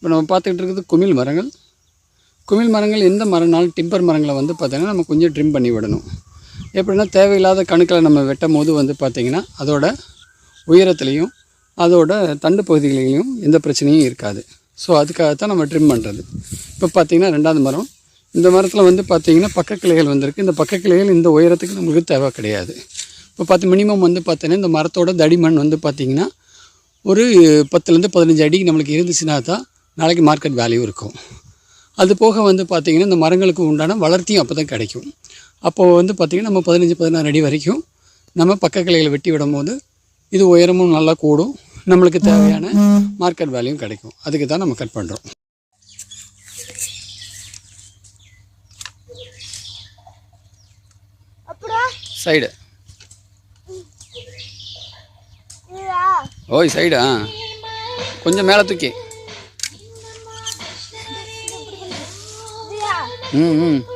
இப்போ நம்ம பார்த்துக்கிட்டு இருக்கிறது குமிழ் மரங்கள். குமிழ் மரங்கள் எந்த மரம்னாலும் டிம்பர் மரங்களை வந்து பார்த்திங்கன்னா நம்ம கொஞ்சம் ட்ரிம் பண்ணி விடணும். எப்படின்னா தேவையில்லாத கணுக்களை நம்ம வெட்டும் போது வந்து பார்த்திங்கன்னா அதோட உயரத்துலேயும் அதோட தண்டு பகுதிகளிலையும் எந்த பிரச்சனையும் இருக்காது. ஸோ அதுக்காகத்தான் நம்ம ட்ரிம் பண்ணுறது இப்போ பார்த்திங்கன்னா ரெண்டாவது மரம். இந்த மரத்தில் வந்து பார்த்திங்கன்னா பக்க கிளைகள் வந்திருக்கு. இந்த பக்க கிளைகள் இந்த உயரத்துக்கு நம்மளுக்கு தேவை கிடையாது. இப்போ பார்த்து மினிமம் வந்து பார்த்தீங்கன்னா இந்த மரத்தோட தடிமண் வந்து பார்த்திங்கன்னா ஒரு பத்துலேருந்து பதினஞ்சு அடிக்கு நம்மளுக்கு இருந்துச்சுன்னா தான் நாளைக்கு மார்க்கெட் வேல்யூ இருக்கும். அது போக வந்து பார்த்திங்கன்னா இந்த மரங்களுக்கு உண்டான வளர்த்தியும் அப்போ தான் கிடைக்கும். அப்போது வந்து பார்த்திங்கன்னா நம்ம பதினஞ்சு பதினாறு அடி வரைக்கும் நம்ம பக்க கிளைகளை வெட்டி விடும்போது இது உயரமும் நல்லா கூடும். நம்மளுக்கு தேவையான மார்க்கெட் வேல்யூ கிடைக்கும். அதுக்கு தான் நம்ம கட் பண்ணுறோம் சைடு ஓய் சைடா கொஞ்சம் மேலே தூக்கி. 嗯嗯。